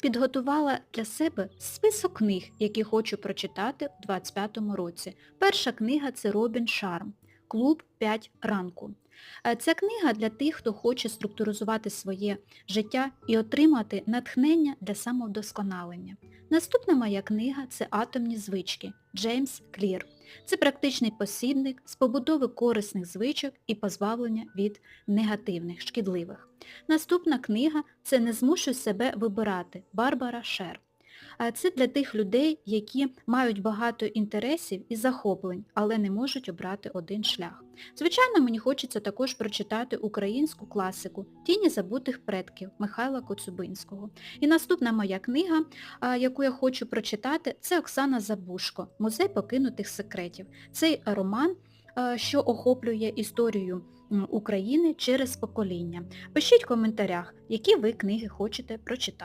підготувала для себе список книг, які хочу прочитати у 25-му році. Перша книга це Робін Шарм Клуб 5 ранку. Е, Ця книга для тих, хто хоче структуризувати своє життя і отримати натхнення для самовдосконалення. Наступна моя книга це Атомні звички Джеймс Клір. Це практичний посібник з побудови корисних звичок і позбавлення від негативних, шкідливих. Наступна книга це Не змушуй себе вибирати Барбара Шер. Це для тих людей, які мають багато інтересів і захоплень, але не можуть обрати один шлях. Звичайно, мені хочеться також прочитати українську класику Тіні забутих предків Михайла Коцюбинського. І наступна моя книга, яку я хочу прочитати, це Оксана Забушко Музей покинутих секретів. Цей роман, що охоплює історію України через покоління. Пишіть в коментарях, які ви книги хочете прочитати.